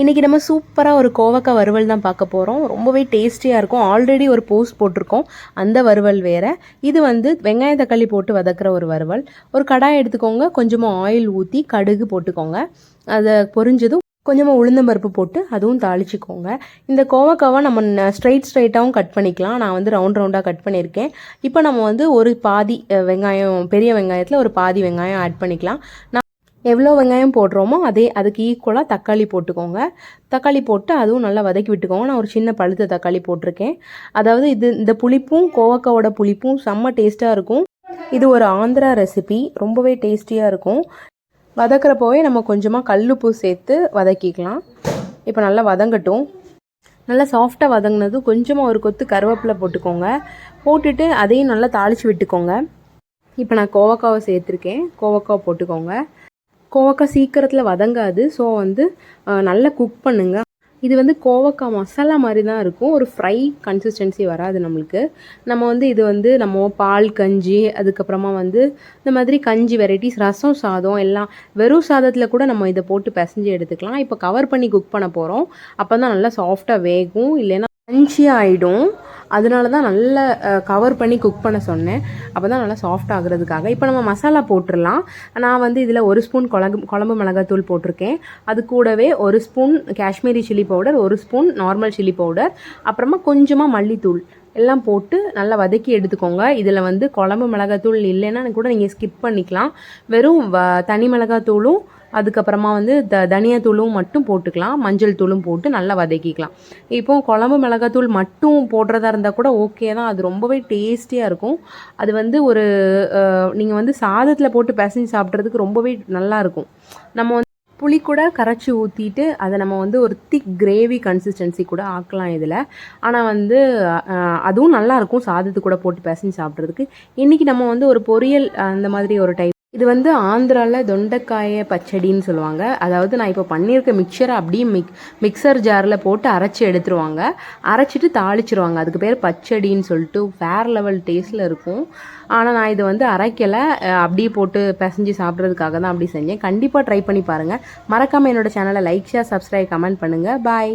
இன்றைக்கி நம்ம சூப்பராக ஒரு கோவக்காய் வறுவல் தான் பார்க்க போகிறோம் ரொம்பவே டேஸ்டியாக இருக்கும். ஆல்ரெடி ஒரு போஸ்ட் போட்டிருக்கோம். அந்த வறுவல் வேறு. இது வந்து வெங்காய தக்காளி போட்டு வதக்குற ஒரு வறுவல். ஒரு கடாய் எடுத்துக்கோங்க. கொஞ்சமாக ஆயில் ஊற்றி கடுகு போட்டுக்கோங்க. அதை பொரிஞ்சதும் கொஞ்சமாக உளுந்தம்பருப்பு போட்டு அதுவும் தாளிச்சிக்கோங்க. இந்த கோவக்காவை நம்ம ஸ்ட்ரைட் ஸ்ட்ரைட்டாகவும் கட் பண்ணிக்கலாம். நான் வந்து ரவுண்ட் ரவுண்டாக கட் பண்ணியிருக்கேன். இப்போ நம்ம வந்து ஒரு பாதி வெங்காயம் பெரிய வெங்காயத்தில் ஒரு பாதி வெங்காயம் ஆட் பண்ணிக்கலாம். நான் எவ்வளோ வெங்காயம் போடுறோமோ அதே அதுக்கு ஈக்குவலாக தக்காளி போட்டுக்கோங்க. தக்காளி போட்டு அதுவும் நல்லா வதக்கி விட்டுக்கோங்க. நான் ஒரு சின்ன பழுத்த தக்காளி போட்டிருக்கேன். அதாவது இது இந்த புளிப்பும் கோவக்காவோட புளிப்பும் செம்ம டேஸ்ட்டாக இருக்கும். இது ஒரு ஆந்திரா ரெசிபி ரொம்பவே டேஸ்டியாக இருக்கும். வதக்குறப்போவே நம்ம கொஞ்சமாக கல்லுப்பு சேர்த்து வதக்கிக்கலாம். இப்போ நல்லா வதங்கட்டும். நல்லா சாஃப்டாக வதங்கினதும் கொஞ்சமாக ஒரு கொத்து கருவேப்பிலை போட்டுக்கோங்க. போட்டுட்டு அதையும் நல்லா தாளித்து விட்டுக்கோங்க. இப்போ நான் கோவக்காவை சேர்த்துருக்கேன். கோவக்காவை போட்டுக்கோங்க. கோவக்காய் சீக்கிரத்தில் வதங்காது. ஸோ வந்து நல்லா குக் பண்ணுங்க. இது வந்து கோவக்காய் மசாலா மாதிரி தான் இருக்கும். ஒரு ஃப்ரை கன்சிஸ்டன்சி வராது நம்மளுக்கு. நம்ம வந்து இது வந்து நம்ம பால் கஞ்சி அதுக்கப்புறமா வந்து இந்த மாதிரி கஞ்சி வெரைட்டிஸ் ரசம் சாதம் எல்லாம் வெறும் சாதத்தில் கூட நம்ம இதை போட்டு பிசைஞ்சு எடுத்துக்கலாம். இப்போ கவர் பண்ணி குக் பண்ண போகிறோம் அப்போ தான் நல்லா சாஃப்டாக வேகும். இல்லைன்னா கஞ்சியாக ஆகிடும் அதனால தான் நல்லா கவர் பண்ணி குக் பண்ண சொன்னேன். அப்போ தான் நல்லா சாஃப்ட் ஆகுறதுக்காக. இப்போ நம்ம மசாலா போட்டுடலாம் நான் வந்து இதில் ஒரு ஸ்பூன் குழம்பு குழம்பு மிளகாத்தூள் போட்டிருக்கேன். அது கூடவே ஒரு ஸ்பூன் காஷ்மீரி சில்லி பவுடர் ஒரு ஸ்பூன் நார்மல் சில்லி பவுடர் அப்புறமா கொஞ்சமாக மல்லித்தூள் எல்லாம் போட்டு நல்லா வதக்கி எடுத்துக்கோங்க. இதில் வந்து குழம்பு மிளகாத்தூள் இல்லைன்னா கூட நீங்கள் ஸ்கிப் பண்ணிக்கலாம். வெறும் வ தனி மிளகாத்தூளும் அதுக்கப்புறமா வந்து த தனியாத்தூளும் மட்டும் போட்டுக்கலாம். மஞ்சள் தூளும் போட்டு நல்லா வதக்கிக்கலாம். இப்போ குழம்பு மிளகாத்தூள் மட்டும் போடுறதா இருந்தால் கூட ஓகே தான். அது ரொம்பவே டேஸ்டியாக இருக்கும். அது வந்து ஒரு நீங்கள் வந்து சாதத்தில் போட்டு பிசைஞ்சு சாப்பிட்றதுக்கு ரொம்பவே நல்லா இருக்கும். நம்ம வந்து புளி கூட கரைச்சி ஊற்றிட்டு அதை நம்ம வந்து ஒரு திக் கிரேவி கன்சிஸ்டன்சி கூட ஆக்கலாம் இதில். ஆனால் வந்து அதுவும் நல்லாயிருக்கும் சாதத்து கூட போட்டு பிசைஞ்சு சாப்பிட்றதுக்கு. இன்றைக்கி நம்ம வந்து ஒரு பொரியல் அந்த மாதிரி ஒரு டைப் இது வந்து ஆந்திராவில் தொண்டைக்காய பச்சடின்னு சொல்லுவாங்க. அதாவது நான் இப்போ பண்ணியிருக்க மிக்சரை அப்படியே மிக் மிக்சர் ஜாரில் போட்டு அரைச்சி எடுத்துருவாங்க. அரைச்சிட்டு தாளிச்சிருவாங்க. அதுக்கு பேர் பச்சடின்னு சொல்லிட்டு வேறு லெவல் டேஸ்ட்டில் இருக்கும். ஆனால் நான் இதை வந்து அரைக்கலை. அப்படியே போட்டு பிசைஞ்சு சாப்பிட்றதுக்காக தான் அப்படி செஞ்சேன். கண்டிப்பாக ட்ரை பண்ணி பாருங்கள் மறக்காமல் என்னோட சேனலை லைக் ஷேர் சப்ஸ்கிரைப் கமெண்ட் பண்ணுங்கள் பாய்